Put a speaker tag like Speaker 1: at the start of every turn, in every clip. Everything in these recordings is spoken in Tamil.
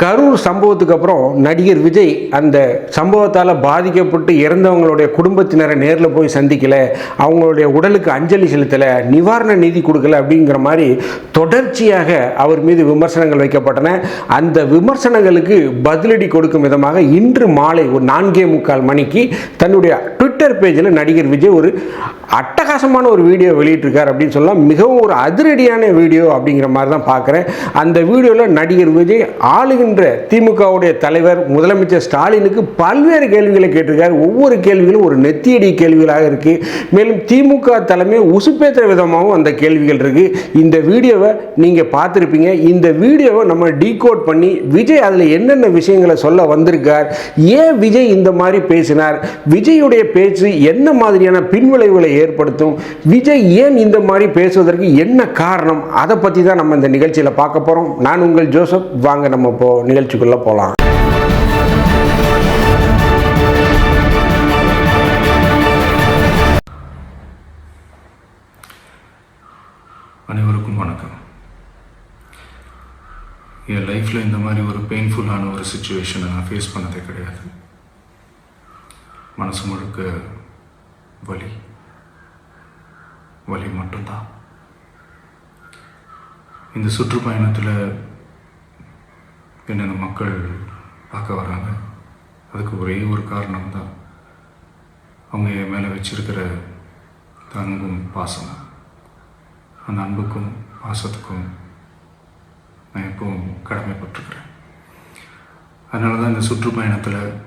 Speaker 1: கரூர் சம்பவத்துக்கு அப்புறம் நடிகர் விஜய் அந்த சம்பவத்தால் பாதிக்கப்பட்டு இறந்தவங்களுடைய குடும்பத்தினரை நேரில் போய் சந்திக்கல. அவங்களுடைய உடலுக்கு அஞ்சலி செலுத்தலை. நிவாரண நிதி கொடுக்கல அப்படிங்கிற மாதிரி தொடர்ச்சியாக அவர் மீது விமர்சனங்கள் வைக்கப்பட்டன. அந்த விமர்சனங்களுக்கு பதிலடி கொடுக்கும் விதமாக இன்று மாலை ஒரு நான்கே முக்கால் மணிக்கு தன்னுடைய ட்விட்டர் பேஜில் நடிகர் விஜய் ஒரு அட்டகாசமான ஒரு வீடியோ வெளியிட்டிருக்கார் அப்படின்னு சொல்லலாம். மிகவும் ஒரு அதிரடியான வீடியோ அப்படிங்கிற மாதிரி தான் பார்க்குறேன். அந்த வீடியோவில் நடிகர் விஜய் ஆளுகின்ற திமுகவுடைய தலைவர் முதலமைச்சர் ஸ்டாலினுக்கு பல்வேறு கேள்விகளை கேட்டிருக்காரு. ஒவ்வொரு கேள்விகளும் ஒரு நெத்தியடி கேள்விகளாக இருக்குது மேலும் திமுக தலைமை உசுப்பேற்ற விதமாகவும் அந்த கேள்விகள் இருக்குது இந்த வீடியோவை நீங்கள் பார்த்துருப்பீங்க. இந்த வீடியோவை நம்ம டீகோட் பண்ணி விஜய் அதில் என்னென்ன விஷயங்களை சொல்ல வந்திருக்கார்? ஏன் விஜய் இந்த மாதிரி பேசினார்? விஜயுடைய பேச்சு என்ன மாதிரியான பின்விளைவுகளை ஏற்படுத்தும்? விஜய் ஏன் இந்த மாதிரி பேசுவதற்கு என்ன காரணம்? அதை பற்றி தான் நம்ம இந்த நிகழ்ச்சியில் பார்க்க போகிறோம் நான் உங்கள் ஜோசப். வாங்க நம்ம இப்போ நிகழ்ச்சிக்குள்ளே போகலாம்
Speaker 2: அனைவருக்கும் வணக்கம். என் லைஃப்பில் இந்த மாதிரி ஒரு பெயின்ஃபுல்லான ஒரு சுச்சுவேஷனை நான் ஃபேஸ் பண்ணதே கிடையாது. மனசு முழுக்க வலி. வலி மட்டும்தான். இந்த சுற்றுப்பயணத்தில் என்னென்ன மக்கள் பார்க்க வராங்க அதுக்கு ஒரே ஒரு காரணம் தான் அவங்க என் மேலே வச்சிருக்கிற அன்பும் பாசம் அந்த அன்புக்கும் பாசத்துக்கும் நான் எப்பவும் கடமைப்பட்டிருக்கிறேன். அதனால தான் இந்த சுற்றுப்பயணத்தில்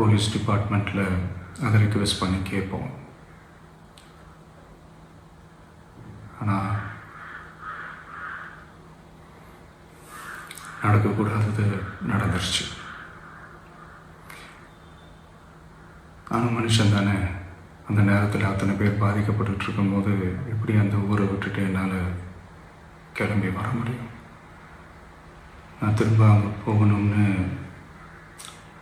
Speaker 2: போலீஸ் டிபார்ட்மெண்ட்டில் அதை ரிக்வெஸ்ட் பண்ணி கேட்போம். ஆனால் நடக்கக்கூடாதது நடந்துருச்சு. நானும் மனுஷன் தானே. அந்த நேரத்தில் அத்தனை பேர் பாதிக்கப்பட்டு இருக்கும்போது எப்படி அந்த ஊரை விட்டுட்டு என்னால் கிளம்பி வர முடியும்? நான் திரும்ப அங்கே போகணும்னு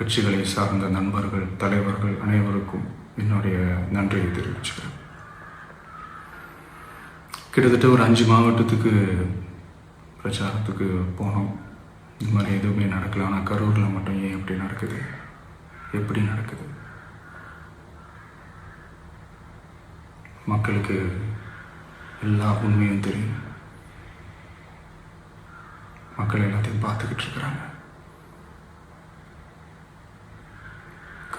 Speaker 2: கட்சிகளை சார்ந்த நண்பர்கள் தலைவர்கள் அனைவருக்கும் என்னுடைய நன்றியை தெரிவிச்சுக்கிறேன். கிட்டத்தட்ட ஒரு அஞ்சு மாவட்டத்துக்கு பிரச்சாரத்துக்கு போனோம். இந்த மாதிரி எதுவுமே நடக்கல. ஆனால் கரூரில் மட்டும் ஏன் எப்படி நடக்குது? எப்படி நடக்குது? மக்களுக்கு எல்லா உண்மையும் தெரியும். மக்கள் எல்லாத்தையும் பார்த்துக்கிட்டு இருக்கிறாங்க.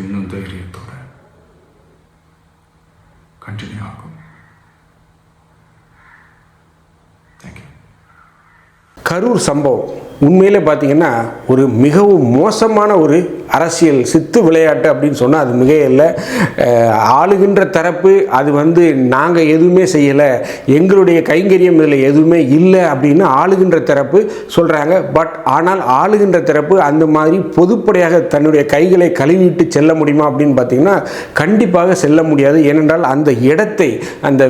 Speaker 2: இன்னும் தைரியத்தோட கண்டினியூ ஆகும்.
Speaker 1: கரூர் சம்பவம். உண்மையிலே பார்த்தீங்கன்னா ஒரு மிகவும் மோசமான ஒரு அரசியல் சித்து விளையாட்டு அப்படின்னு சொன்னால் அது மிக இல்லை. ஆளுகின்ற தரப்பு அது வந்து நாங்கள் எதுவுமே செய்யலை. எங்களுடைய கைங்கரியம் இதில் எதுவுமே இல்லை அப்படின்னு ஆளுகின்ற தரப்பு சொல்கிறாங்க பட் ஆனால் ஆளுகின்ற தரப்பு அந்த மாதிரி பொதுப்படையாக தன்னுடைய கைகளை கழுவிட்டு செல்ல முடியுமா அப்படின்னு பார்த்தீங்கன்னா கண்டிப்பாக செல்ல முடியாது. ஏனென்றால் அந்த இடத்தை அந்த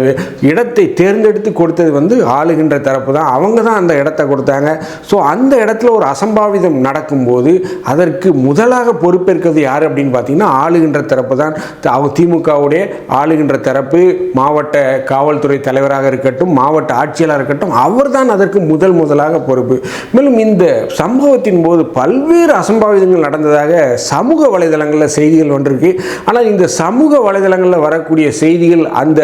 Speaker 1: இடத்தை தேர்ந்தெடுத்து கொடுத்தது வந்து ஆளுகின்ற தரப்பு தான். அவங்க தான் அந்த இடத்தை கொடுத்தாங்க ஸோ அந்த இடத்துல ஒரு அசம்பாவிதம் நடக்கும்போது அதற்கு முதலாக பொறுப்பேற்கிறது யார் அப்படின்னு பார்த்தீங்கன்னா ஆளுகின்ற தரப்பு தான். அவ அவங்க திமுகவுடைய ஆளுகின்ற தரப்பு மாவட்ட காவல்துறை தலைவராக இருக்கட்டும் மாவட்ட ஆட்சியராக இருக்கட்டும் அவர்தான் அதற்கு முதல் முதலாக பொறுப்பு. மேலும் இந்த சம்பவத்தின் போது பல்வேறு அசம்பாவிதங்கள் நடந்ததாக சமூக வலைதளங்களில் செய்திகள் வந்திருக்கு. ஆனால் இந்த சமூக வலைதளங்களில் வரக்கூடிய செய்திகள் அந்த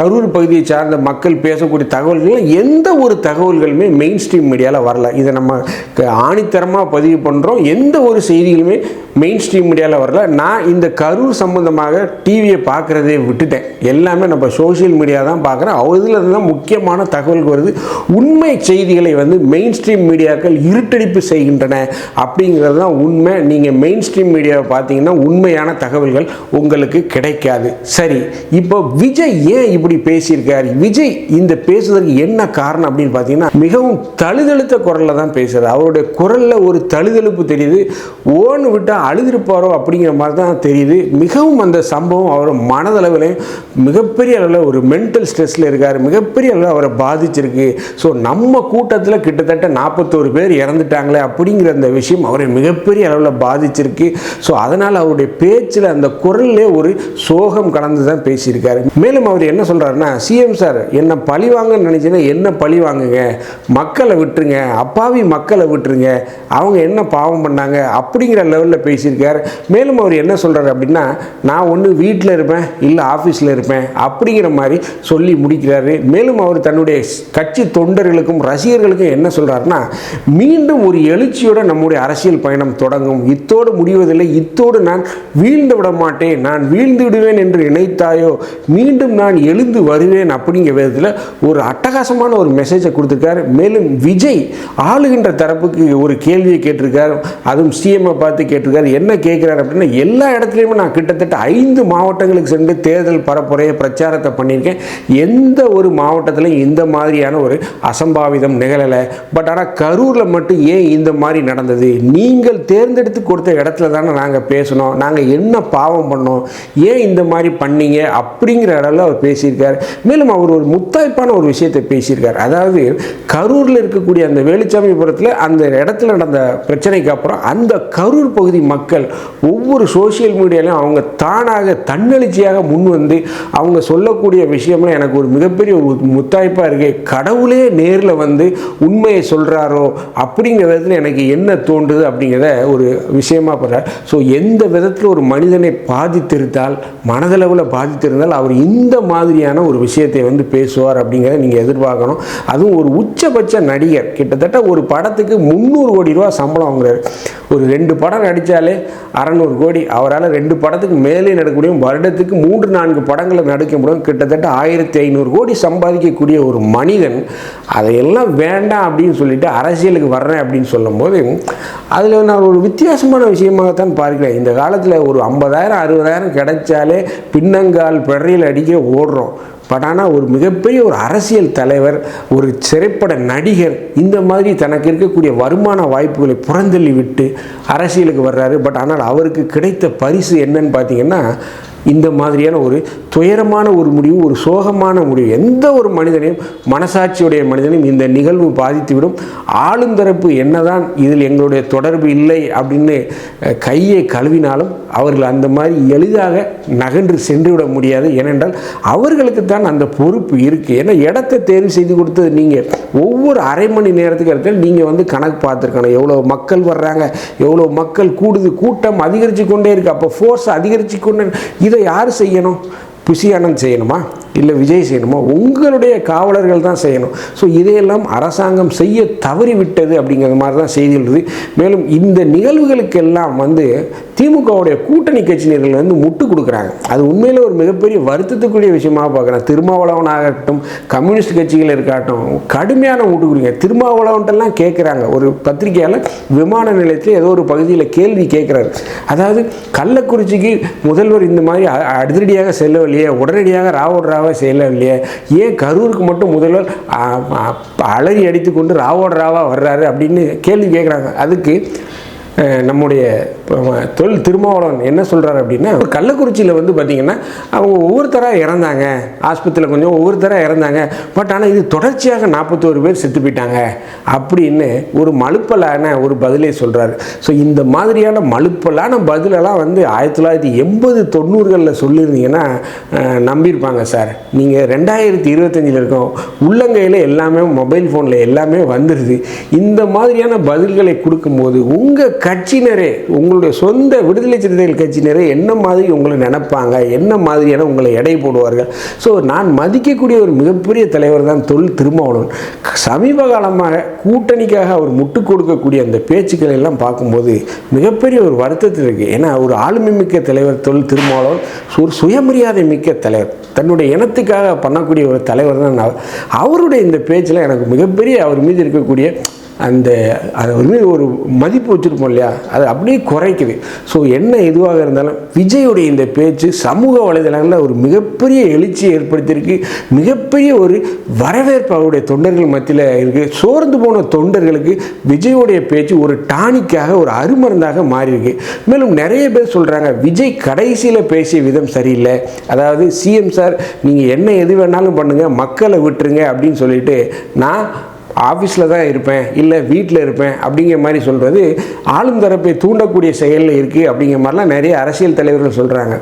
Speaker 1: கரூர் பகுதியை சார்ந்த மக்கள் பேசக்கூடிய தகவல்கள் எந்த ஒரு தகவல்களுமே மெயின் ஸ்ட்ரீம் வரல. இதை நம்ம ஆணித்தரமாக பதிவு பண்ணுறோம் எந்த ஒரு செய்திகளுமே மெயின் ஸ்ட்ரீம் மீடியாவில் வரல. நான் இந்த கரூர் சம்மந்தமாக டிவியை பார்க்குறதே விட்டுட்டேன். எல்லாமே நம்ம சோஷியல் மீடியா தான் பார்க்குறேன். இதில் தான் முக்கியமான தகவல் வருது. உண்மை செய்திகளை வந்து மெயின் ஸ்ட்ரீம் மீடியாக்கள் இருட்டடிப்பு செய்கின்றன அப்படிங்கிறது தான் உண்மை. நீங்கள் மெயின் ஸ்ட்ரீம் மீடியாவை பார்த்தீங்கன்னா உண்மையான தகவல்கள் உங்களுக்கு கிடைக்காது. சரி இப்போ விஜய் ஏன் இப்படி பேசியிருக்கார்? விஜய் இந்த பேசுவதற்கு என்ன காரணம் அப்படின்னு பார்த்தீங்கன்னா மிகவும் தழுதழுத்த குரலில் தான் பேசுகிறார் அவருடைய குரலில் ஒரு தழுதழுப்பு தெரியுது. ஓன்னு விட்டால் அழுதுருப்பாரோ அப்படிங்கிற மாதிரி தான் தெரியுது. மிகவும் அந்த சம்பவம் அவர் மனதளவிலையும் மிகப்பெரிய அளவில் ஒரு மென்டல் ஸ்ட்ரெஸ்ஸில் இருக்கார். மிகப்பெரிய அளவில் அவரை பாதிச்சிருக்கு. ஸோ நம்ம கூட்டத்தில் கிட்டத்தட்ட நாற்பத்தோரு பேர் இறந்துட்டாங்களே அப்படிங்கிற அந்த விஷயம் அவரை மிகப்பெரிய அளவில் பாதிச்சிருக்கு. ஸோ அதனால் அவருடைய பேச்சில் அந்த குரல்லே ஒரு சோகம் கலந்து தான் பேசியிருக்காரு. மேலும் அவர் என்ன சொல்கிறாருன்னா சிஎம் சார் என்ன பழி வாங்கன்னு நினச்சின்னா என்ன பழி வாங்குங்க? மக்களை விட்டுருங்க. அப்பாவி மக்களை விட்டுருங்க. அவங்க என்ன பாவம் பண்ணாங்க? அப்படிங்கிற லெவலில் பேசியிருக்கார். மேலும் அவர் என்ன சொல்கிறார் அப்படின்னா நான் ஒன்று வீட்டில் இருப்பேன் இல்லை ஆஃபீஸில் இருப்பேன் அப்படிங்கிற மாதிரி சொல்லி முடிக்கிறாரு. மேலும் அவர் தன்னுடைய கட்சி தொண்டர்களுக்கும் ரசிகர்களுக்கும் என்ன சொல்கிறாருன்னா மீண்டும் ஒரு எழுச்சியோட நம்முடைய அரசியல் பயணம் தொடங்கும். இத்தோடு முடிவதில்லை இத்தோடு நான் வீழ்ந்து விட மாட்டேன். நான் வீழ்ந்து விடுவேன் என்று நினைத்தாயோ மீண்டும் நான் எழுந்து வருவேன் அப்படிங்கிற விதத்தில் ஒரு அட்டகாசமான ஒரு மெசேஜை கொடுத்துருக்காரு. மேலும் விஜய் ஆளுகின்ற தரப்புக்கு ஒரு கேள்வியை கேட்டிருக்கார். அதுவும் சிஎம்ஐ பார்த்து கேட்டிருக்காரு. என்ன கேட்குறாரு அப்படின்னா எல்லா இடத்துலையுமே நான் கிட்டத்தட்ட ஐந்து மாவட்டங்களுக்கு சென்று தேர்தல் பரப்புரையை பிரச்சாரத்தை பண்ணியிருக்கேன். எந்த ஒரு மாவட்டத்திலையும் இந்த மாதிரியான ஒரு அசம்பாவிதம் நிகழலை. பட் ஆனால் கரூரில் மட்டும் ஏன் இந்த மாதிரி நடந்தது? நீங்கள் தேர்ந்தெடுத்து கொடுத்த இடத்துல தானே நாங்கள் பேசணும் நாங்கள் என்ன பாவம் பண்ணோம்? ஏன் இந்த மாதிரி பண்ணீங்க? அப்படிங்கிற அளவில் அவர் பேசியிருக்கார். மேலும் அவர் ஒரு முத்தாய்ப்பான ஒரு விஷயத்தை பேசியிருக்கார். அதாவது கரூரில் இருக்கக்கூடிய அந்த வேலுச்சாமிபுரத்தில் அந்த இடத்துல நடந்த பிரச்சனைக்கு அப்புறம் அந்த கரூர் பகுதி மக்கள் ஒவ்வொரு சோஷியல் மீடியாலையும் அவங்க தானாக தன்னெழுச்சியாக முன் வந்து அவங்க சொல்லக்கூடிய விஷயம்லாம் எனக்கு ஒரு மிகப்பெரிய ஒரு முத்தாய்ப்பாக இருக்கு. கடவுளே நேரில் வந்து உண்மையை சொல்கிறாரோ அப்படிங்கிற விதத்தில் எனக்கு என்ன தோன்றுது அப்படிங்கிறத ஒரு விஷயமா போகிறார் ஸோ எந்த விதத்தில் ஒரு மனிதனை பாதித்திருந்தால் மனதளவில் பாதித்திருந்தால் அவர் இந்த மாதிரியான ஒரு விஷயத்தை வந்து பேசுவார் அப்படிங்கிறத நீங்கள் எதிர்பார்க்கணும். அதுவும் ஒரு உச்சபட்ச நடிகர் கிட்டத்தட்ட ஒரு படத்துக்கு முந்நூறு கோடி ரூபா சம்பளம் வாங்குறாரு. ஒரு ரெண்டு படம் நடித்தார் நடித்தாலே அறநூறு கோடி. அவரால் ரெண்டு படத்துக்கு மேலே நடக்க முடியும். வருடத்துக்கு மூன்று நான்கு படங்களை நடிக்க முடியும். கிட்டத்தட்ட ஆயிரத்தி ஐநூறு கோடி சம்பாதிக்கக்கூடிய ஒரு மனிதன் அதையெல்லாம் வேண்டாம் அப்படின்னு சொல்லிட்டு அரசியலுக்கு வர்றேன் அப்படின்னு சொல்லும்போது அதில் நான் ஒரு வித்தியாசமான விஷயமாகத்தான் பார்க்கிறேன். இந்த காலத்தில் ஒரு ஐம்பதாயிரம் அறுபதாயிரம் கிடைச்சாலே பின்னங்கால் பெறையில் அடிக்க ஓடுறோம். பட் ஆனால் ஒரு மிகப்பெரிய ஒரு அரசியல் தலைவர் ஒரு திரைப்பட நடிகர் இந்த மாதிரி தனக்கு இருக்கக்கூடிய வருமான வாய்ப்புகளை புறந்தள்ளி விட்டு அரசியலுக்கு வர்றாரு. பட் ஆனால் அவருக்கு கிடைத்த பரிசு என்னன்னு பார்த்தீங்கன்னா இந்த மாதிரியான ஒரு துயரமான ஒரு முடிவு ஒரு சோகமான முடிவு எந்த ஒரு மனிதனையும் மனசாட்சியுடைய மனிதனையும் இந்த நிகழ்வு பாதித்துவிடும். ஆளும் தரப்பு என்னதான் இதில் எங்களுடைய தொடர்பு இல்லை அப்படின்னு கையை கழுவினாலும் அவர்கள் அந்த மாதிரி எளிதாக நகன்று சென்று விட முடியாது. ஏனென்றால் அவர்களுக்கு தான் அந்த பொறுப்பு இருக்குது ஏன்னா இடத்தை தேர்வு செய்து கொடுத்தது நீங்கள் ஒவ்வொரு அரை மணி நேரத்துக்கு இடத்துல நீங்கள் வந்து கணக்கு பார்த்துருக்கணும். எவ்வளோ மக்கள் வர்றாங்க எவ்வளோ மக்கள் கூடுது கூட்டம் அதிகரித்து கொண்டே இருக்குது அப்போ ஃபோர்ஸ் அதிகரித்து கொண்டே இதை யார் செய்யணும்? புஷி ஆனந்த் செய்யணுமா? இல்லை விஜய் செய்யணுமா? உங்களுடைய காவலர்கள் தான் செய்யணும். ஸோ இதையெல்லாம் அரசாங்கம் செய்ய தவறிவிட்டது அப்படிங்கிற மாதிரி தான் செய்தி உள்ளது. மேலும் இந்த நிகழ்வுகளுக்கெல்லாம் வந்து திமுகவுடைய கூட்டணி கட்சியினர்கள் வந்து முட்டு கொடுக்குறாங்க. அது உண்மையில் ஒரு மிகப்பெரிய வருத்தத்துக்குரிய விஷயமாக பார்க்குறேன். திருமாவளவனாகட்டும் கம்யூனிஸ்ட் கட்சிகள் இருக்கட்டும் கடுமையான முட்டு கொடுங்க திருமாவளவன்ட்டெல்லாம் கேட்குறாங்க. ஒரு பத்திரிகையாளர் விமான நிலையத்தில் ஏதோ ஒரு பகுதியில் கேள்வி கேட்குறாரு. அதாவது கள்ளக்குறிச்சிக்கு முதல்வர் இந்த மாதிரி அ- செல்லவில்லை. இல்லையே உடனடியாக ராவோட் ராவா இல்லையே. ஏன் கரூருக்கு மட்டும் முதல்வர் அ, அடித்துக்கொண்டு அலறி அடித்து கொண்டு ராவா வர்றாரு அப்படின்னு கேள்வி கேட்குறாங்க. அதுக்கு நம்முடைய தொல் திருமாவளவன் என்ன சொல்கிறாரு அப்படின்னா கள்ளக்குறிச்சியில் வந்து பார்த்திங்கன்னா அவங்க ஒவ்வொருத்தராக இறந்தாங்க. ஆஸ்பத்திரியில் கொஞ்சம் ஒவ்வொருத்தராக இறந்தாங்க. பட் ஆனால் இது தொடர்ச்சியாக நாற்பத்தோரு பேர் செத்து போயிட்டாங்க அப்படின்னு ஒரு மலுப்பலான ஒரு பதிலை சொல்கிறாரு ஸோ இந்த மாதிரியான மலுப்பலான பதிலெல்லாம் வந்து ஆயிரத்தி தொள்ளாயிரத்தி எண்பது தொண்ணூறுகளில் சொல்லியிருந்தீங்கன்னா நம்பியிருப்பாங்க சார். நீங்கள் ரெண்டாயிரத்தி இருபத்தஞ்சில் இருக்கோம். உள்ளங்கையில் எல்லாமே மொபைல் ஃபோனில் எல்லாமே வந்துடுது இந்த மாதிரியான பதில்களை கொடுக்கும்போது உங்கள் கட்சியினரே உங்களுடைய சொந்த விடுதலை சிறுத்தைகள் கட்சியினரே என்ன மாதிரி உங்களை நினைப்பாங்க? என்ன மாதிரியான உங்களை எடை போடுவார்கள்? ஸோ நான் மதிக்கக்கூடிய ஒரு மிகப்பெரிய தலைவர் தான் தொல் திருமாவளவன். சமீப காலமாக கூட்டணிக்காக அவர் முட்டுக் கொடுக்கக்கூடிய அந்த பேச்சுக்களை எல்லாம் பார்க்கும்போது மிகப்பெரிய ஒரு வருத்தத்தில் இருக்குது ஏன்னா ஒரு ஆளுமை மிக்க தலைவர் தொல் திருமாவளவன் ஒரு சுயமரியாதை மிக்க தலைவர். தன்னுடைய இனத்துக்காக பண்ணக்கூடிய ஒரு தலைவர் தான் அவருடைய இந்த பேச்சில் எனக்கு மிகப்பெரிய அவர் மீது இருக்கக்கூடிய அந்த அது வந்து ஒரு மதிப்பு வச்சுருப்போம் இல்லையா? அது அப்படியே குறைக்குது. ஸோ என்ன எதுவாக இருந்தாலும் விஜயுடைய இந்த பேச்சு சமூக வலைதளங்களில் ஒரு மிகப்பெரிய எழுச்சியை ஏற்படுத்தியிருக்கு. மிகப்பெரிய ஒரு வரவேற்பு அவருடைய தொண்டர்கள் மத்தியில் இருக்குது சோர்ந்து போன தொண்டர்களுக்கு விஜயுடைய பேச்சு ஒரு டானிக்காக ஒரு அருமருந்தாக மாறியிருக்கு. மேலும் நிறைய பேர் சொல்கிறாங்க விஜய் கடைசியில் பேசிய விதம் சரியில்லை. அதாவது சிஎம் சார் நீங்கள் என்ன எது வேணாலும் பண்ணுங்கள் மக்களை விட்டுருங்க அப்படின்னு சொல்லிட்டு நான் ஆஃபீஸில் தான் இருப்பேன் இல்லை வீட்டில் இருப்பேன் அப்படிங்கிற மாதிரி சொல்கிறது ஆளும் தரப்பை தூண்டக்கூடிய செயலில் இருக்குது அப்படிங்கிற மாதிரிலாம் நிறைய அரசியல் தலைவர்கள் சொல்கிறாங்க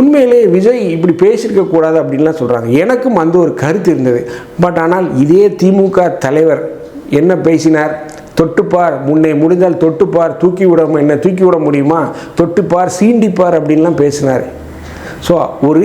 Speaker 1: உண்மையிலேயே விஜய் இப்படி பேசியிருக்க கூடாது அப்படின்லாம் சொல்கிறாங்க எனக்கும் அந்த ஒரு கருத்து இருந்தது. பட் ஆனால் இதே திமுக தலைவர் என்ன பேசினார்? தொட்டுப்பார். முன்னே முடிந்தால் தொட்டுப்பார். தூக்கி விட என்ன தூக்கி விட முடியுமா? தொட்டுப்பார் சீண்டிப்பார் அப்படின்லாம் பேசினார். ஸோ ஒரு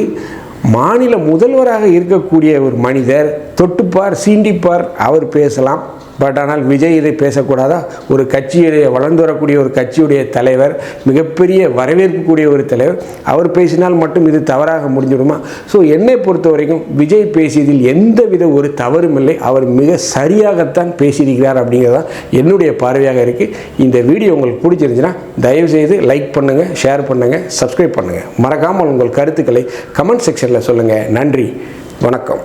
Speaker 1: மாநில முதல்வராக இருக்கக்கூடிய ஒரு மனிதர் தொட்டுப்பார் சீண்டிப்பார் அவர் பேசலாம். பட் ஆனால் விஜய் இதை பேசக்கூடாதா? ஒரு கட்சியுடைய வளர்ந்து வரக்கூடிய ஒரு கட்சியுடைய தலைவர் மிகப்பெரிய வரவேற்கக்கூடிய ஒரு தலைவர் அவர் பேசினால் மட்டும் இது தவறாக முடிஞ்சிடுமா? ஸோ என்னை பொறுத்த வரைக்கும் விஜய் பேசியதில் எந்தவித ஒரு தவறும் இல்லை. அவர் மிக சரியாகத்தான் பேசியிருக்கிறார் அப்படிங்கிறது தான் என்னுடைய பார்வையாக இருக்குது இந்த வீடியோ உங்களுக்கு பிடிச்சிருந்துச்சுன்னா தயவுசெய்து லைக் பண்ணுங்கள் ஷேர் பண்ணுங்கள் சப்ஸ்கிரைப் பண்ணுங்கள் மறக்காமல் உங்கள் கருத்துக்களை கமெண்ட் செக்ஷனில் சொல்லுங்கள் நன்றி வணக்கம்.